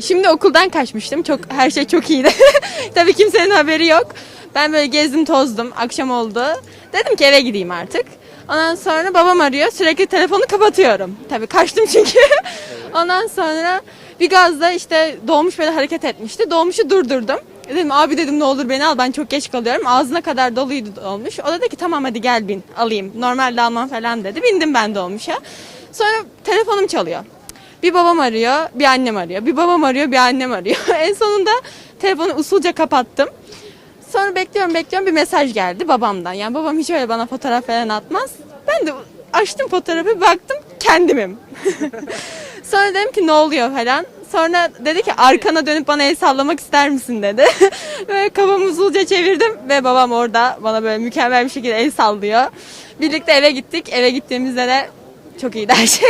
Şimdi okuldan kaçmıştım. Çok her şey çok iyiydi. Tabii kimsenin haberi yok. Ben böyle gezdim tozdum. Akşam oldu. Dedim ki eve gideyim artık. Ondan sonra babam arıyor. Sürekli telefonu kapatıyorum. Tabii kaçtım çünkü. Ondan sonra bir gazda işte dolmuş böyle hareket etmişti. Dolmuşu durdurdum. Dedim abi dedim ne olur beni al ben çok geç kalıyorum. Ağzına kadar doluydu dolmuş. O da dedi ki tamam hadi gel bin alayım. Normalde almam falan dedi. Bindim ben dolmuşa. Sonra telefonum çalıyor. Bir babam arıyor, bir annem arıyor. Bir babam arıyor, bir annem arıyor. en sonunda telefonu usulca kapattım. Sonra bekliyorum bekliyorum bir mesaj geldi babamdan. Yani babam hiç öyle bana fotoğraf falan atmaz. Ben de açtım fotoğrafı baktım kendimim. Sonra dedim ki ne oluyor falan. Sonra dedi ki arkana dönüp bana el sallamak ister misin dedi. böyle kafamı usulca çevirdim ve babam orada bana böyle mükemmel bir şekilde el sallıyor. Birlikte eve gittik. Eve gittiğimizde de çok iyiydi her şey.